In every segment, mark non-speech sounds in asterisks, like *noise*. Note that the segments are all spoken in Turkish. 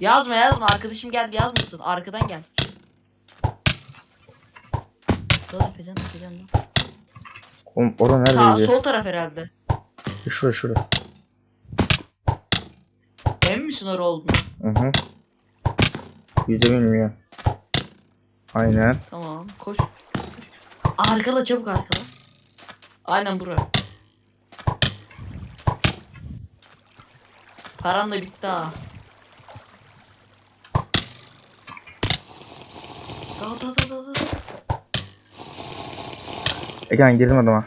Yazma yazma arkadaşım geldi yazmasın arkadan gel. Sol Efecan lan. Oğlum orada Sağ, neredeydi? sol taraf herhalde. Şura şura. Emin misin orada olduğunu? Hı hı. Yüzde bilmiyor. Aynen. Tamam koş. Arkala çabuk arkala. Aynen buraya. Param da bitti ha. Dal dal dal dal. Egen girdim adama.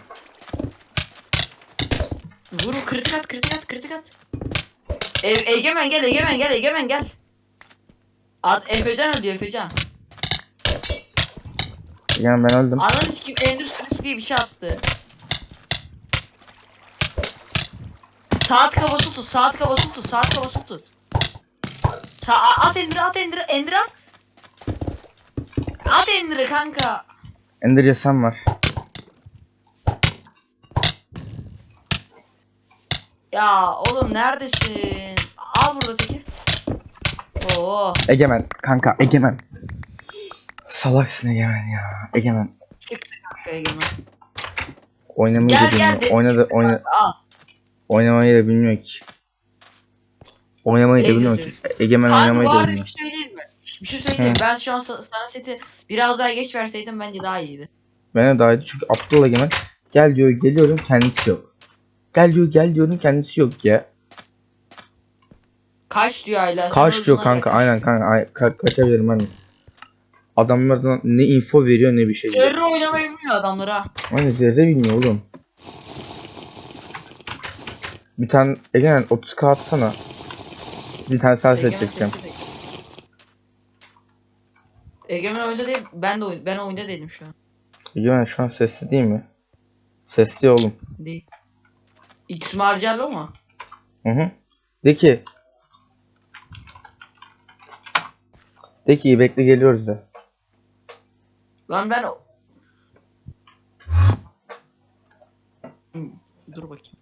Vur kritik at kritik at kritik at. E Egemen gel Egemen gel Egemen gel. At Efecan öldü Efecan. Egen ben öldüm. Ananı sikim Ender sürüsü diye bir şey attı. Saat kabası tut, saat kabası tut, saat kabası tut. Sa at Ender'ı, at Ender'ı, Ender'ı at. At Ender'ı kanka. Ender yasam var. Ya oğlum neredesin? Al burada teki. Oo, Egemen kanka Egemen. Salaksın Egemen ya. Egemen. çıktı kanka Egemen. Oynamayı Gel, da bilmiyor. gel, de- Oynadı, oyna, Al. oynamayı da bilmiyor ki. Oynamayı da bilmiyor ki. söyle. Egemen Abi oynamayı bu da arada bilmiyor. bir şey söyleyeyim mi? Bir şey söyleyeyim. Ben şu an sa- sana seti biraz daha geç verseydim bence daha iyiydi. Bana daha iyi çünkü aptal Egemen. Gel diyor geliyorum kendisi yok. Gel diyor gel diyorum kendisi yok ya. Kaç diyor sen Kaç diyor kanka aynen kanka ay, ka- kaçabilirim hani. Adamlardan ne info veriyor ne bir şey diyor. Zerre oynamayı bilmiyor adamlar ha. Aynen zerre bilmiyor oğlum. Bir tane Egemen 30k atsana. Bir tane sen set çekeceğim. De- Egemen oyunda değil. Ben de oyun, ben oyunda değilim şu an. Egemen şu an sesli değil mi? Sesli oğlum. Değil. X Marcello mu? Hı hı. De ki. De ki bekle geliyoruz da. Lan ben o- Dur bakayım.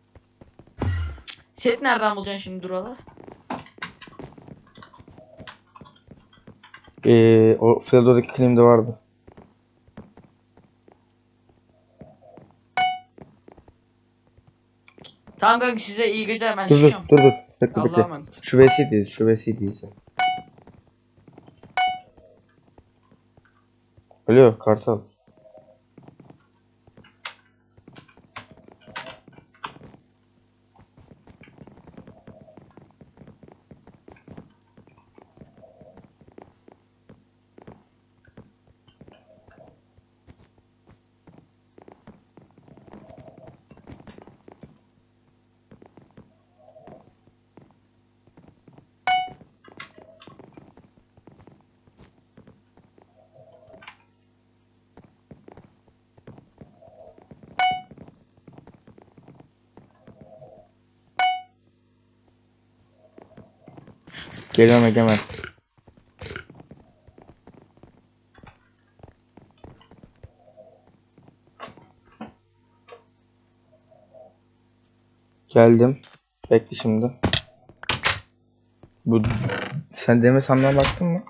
Set nereden bulacaksın şimdi Dural'a? Ee, o Fredo'daki klimde vardı. Tamam kanka size iyi geceler ben Dur dur çıkıyorum. dur dur. Bekle Allah'a bekle. emanet. Şu. Alo Kartal. Geliyorum Egemen. Geldim. Bekle şimdi. Bu sen deme sandan baktın mı?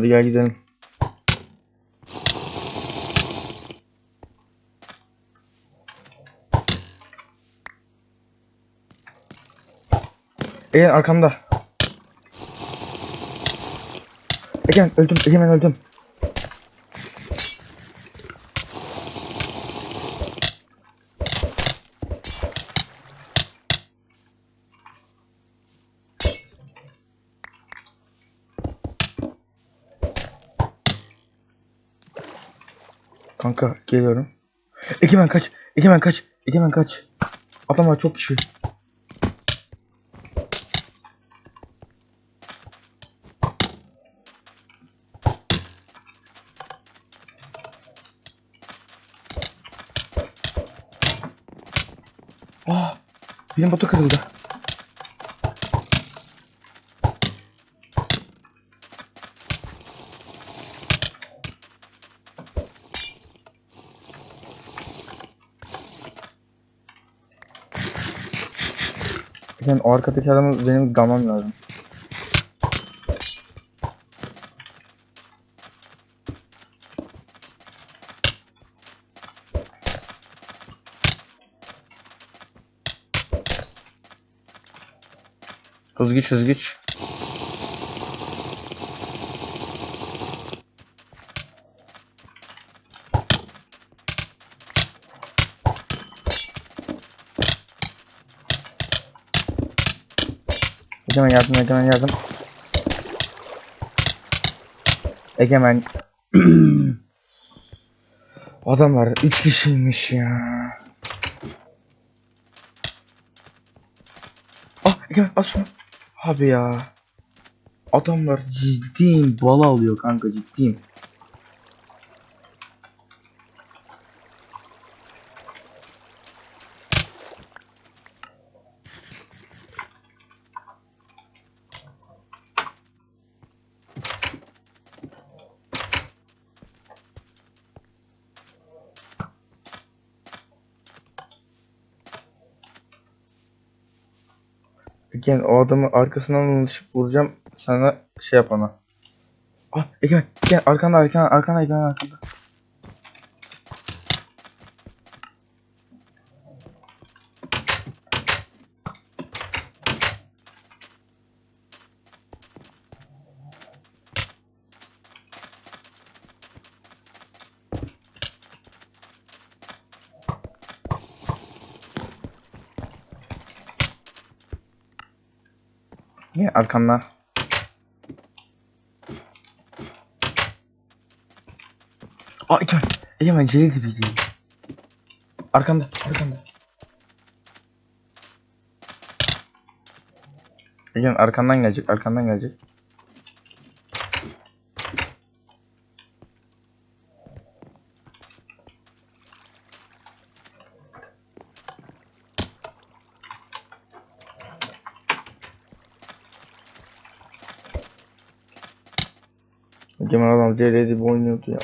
Hadi gel gidelim. Egen arkamda. Egen öldüm. Egemen öldüm. Kanka geliyorum. Egemen kaç. Egemen kaç. Egemen kaç. Adamlar çok kişi. Aa, benim botu kırıldı. Egemen o arkadaki adamı benim gamam lazım. Hız güç. Egemen yardım Egemen yardım. *clears throat* Egemen. Adamlar 3 kişiymiş ya. Ah Egemen al şunu. Abi ya. Adamlar ciddiyim bala alıyor kanka ciddiyim. Egemen o adamı arkasından alışıp vuracağım. Sana şey yap ona. Ah Egemen gel arkanda arkanda arkanda Egemen arkanda. Niye arkamda? Aa Egemen. Egemen Celil dibiydi. Arkamda. Arkamda. Egemen arkandan gelecek. Arkandan gelecek. Egemen adam Celil dibi oynuyordu ya.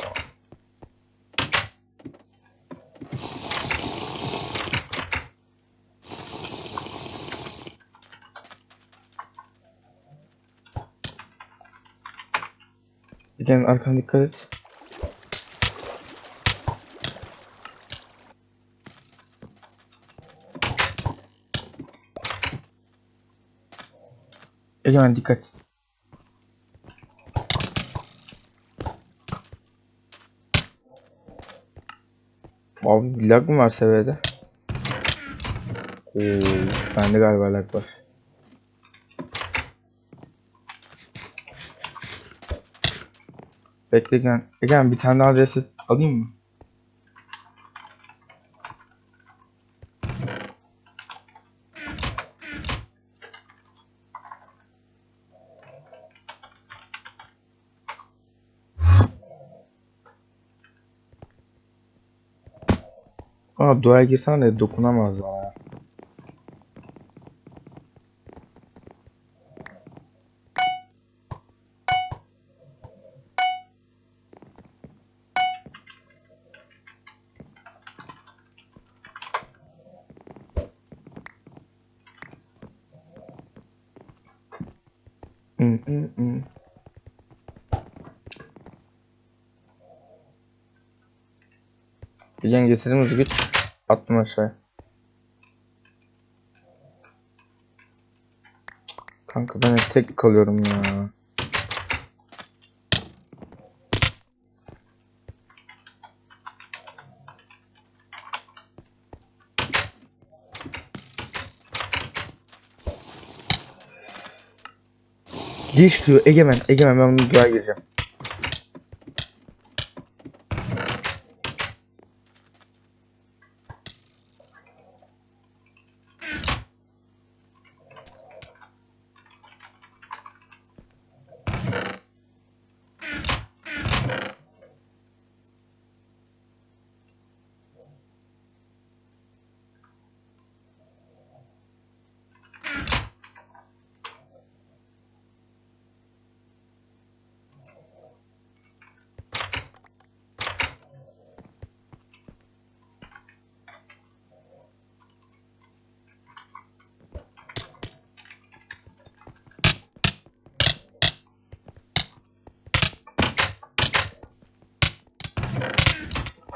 Egemen arkana dikkat et. Egemen dikkat. Abi lag mı var seviyede? Oo, bende galiba lag var. Bekle Egen. Egen bir tane daha reset alayım mı? Aa duaya girsene de dokunamaz bana. Hı Egen getirdiğimiz güç attım aşağıya. Kanka ben tek kalıyorum ya. Geç diyor Egemen. Egemen ben bunu dua gireceğim.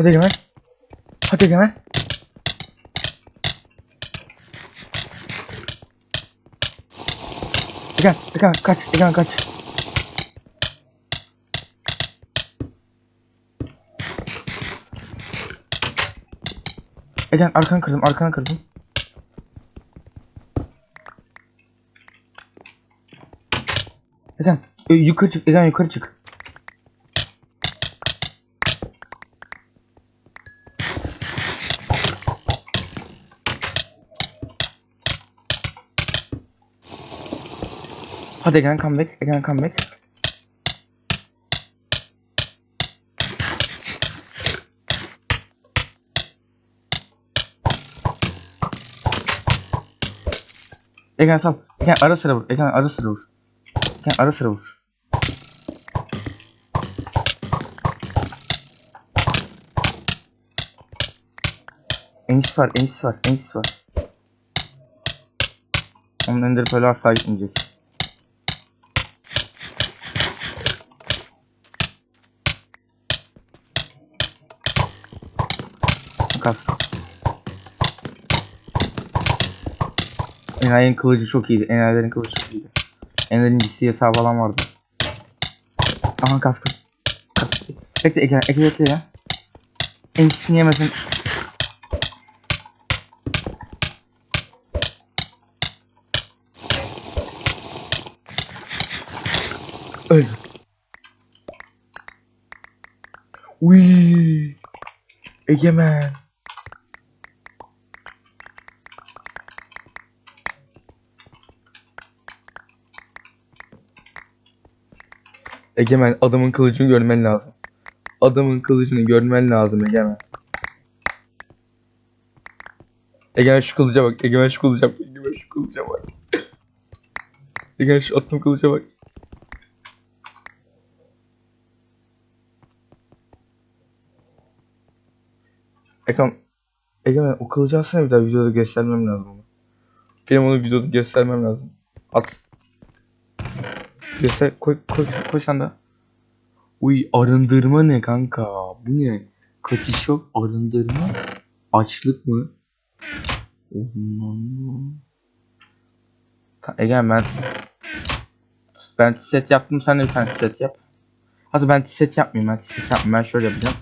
Hadi Egemen. Hadi Egemen. Egemen, Egemen kaç, Egemen kaç. Egemen arkanı kırdım, arkanı kırdım. Egemen e, yukarı çık, Egemen yukarı çık. Hadi Egemen come back, Egemen come back. Egemen sal. Egemen ara sıra vur. Egemen ara sıra vur. Egemen ara sıra vur. Enis var, Enis var, Enis var. Onun ender böyle asla gitmeyecek. Kas. Enayi'nin kılıcı çok iyiydi. Enayi'lerin kılıcı çok iyiydi. Enayi'nin ciddi hesabı falan vardı. Aha kaskı. Kaskı. Bekle Ege, Ege bekle ya. En iyisini yemesin. Öldü. Uy. Egemen. Egemen adamın kılıcını görmen lazım. Adamın kılıcını görmen lazım Egemen. Egemen şu kılıca bak. Egemen şu kılıca bak. Egemen şu kılıca bak. Egemen şu attığım kılıca bak. Egemen, Egemen o kılıcı alsana bir daha videoda göstermem lazım onu. Benim onu videoda göstermem lazım. At. Göster koy koy koy sen de. Uy arındırma ne kanka? Bu ne? Kaçış yok arındırma. Açlık mı? Egen ben ben set yaptım sen de bir tane set yap. Hadi ben set yapmayayım ben set yapmayayım ben şöyle yapacağım.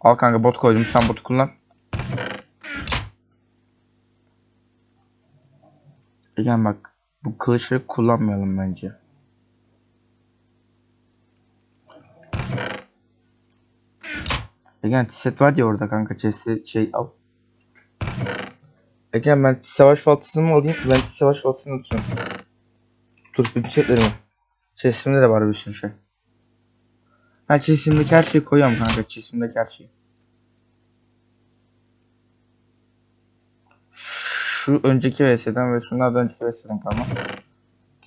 Al kanka bot koydum sen botu kullan. Egen bak bu kılıçları kullanmayalım bence. Egen set var ya orada kanka chest'i şey al. Egen ben savaş baltasını mı alayım? Ben savaş baltasını atıyorum. Dur bütün setlerimi. Chest'imde de var bir sürü şey. Ben chest'imdeki her şeyi koyuyorum kanka. Chest'imdeki her şeyi. Şu önceki VS'den ve şunlar da önceki VS'den kalma.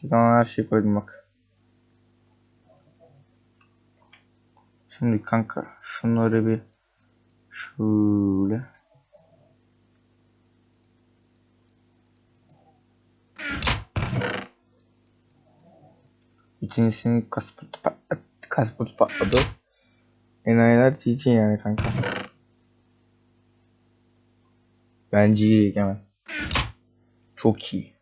Tamam her şeyi koydum bak. Şimdi kanka şunları bir şöyle İkincisinin kasputu patladı. Kasputu patladı. Enayiler GG yani kanka. Bence iyi Egemen. Çok iyi.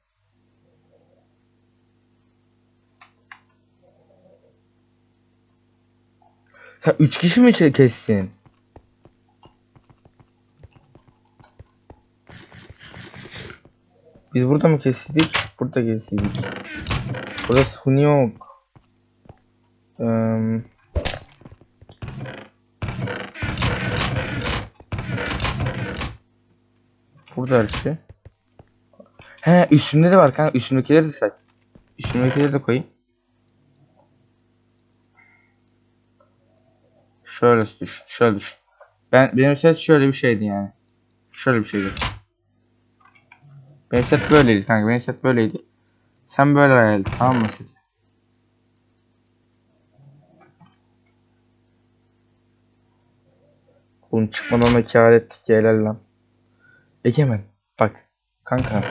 Ha 3 kişi mi şey kestin? Biz burada mı kestik? Burada kestik. Burada suni yok. Eee... Burada her şey. He üstümde de var kanka. Üstümdekileri de say. Üstümdekileri de koyayım. Şöyle düşün. Şöyle düşün. Ben, benim set şöyle bir şeydi yani. Şöyle bir şeydi. Benim set böyleydi kanka. Benim set böyleydi. Sen böyle hayal Tamam mı set? Oğlum çıkmadan da kâr ettik ya helal lan. Egemen bak kanka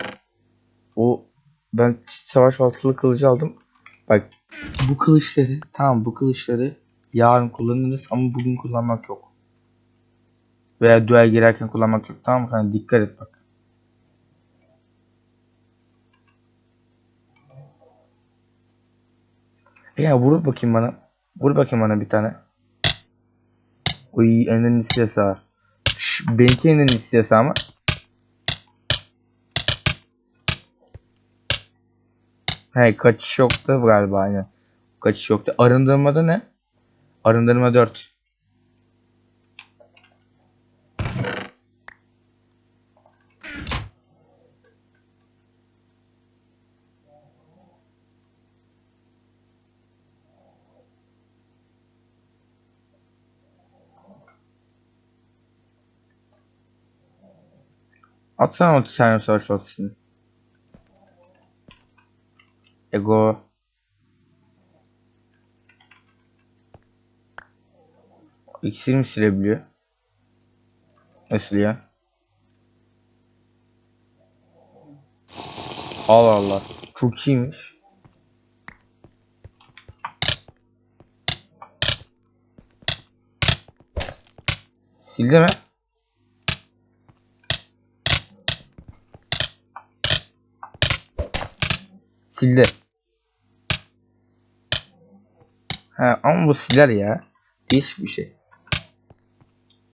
o ben savaş baltalı kılıcı aldım. Bak bu kılıçları tamam bu kılıçları Yarın kullanırız ama bugün kullanmak yok. Veya duel girerken kullanmak yok. Tamam mı? Hani dikkat et bak. E ya vur bakayım bana. Vur bakayım bana bir tane. Uy enden istiyasa var. Şş, benimki enden istiyasa ama. He kaçış yoktu galiba aynen. Kaçış yoktu. Arındırmada ne? Arındırma 4. Atsana o tane savaş olsun. Ego. İkisini mi silebiliyor? Nasıl ya? Allah Allah. Çok iyiymiş. Sildi mi? Sildi. Ha ama bu siler ya. Değişik bir şey.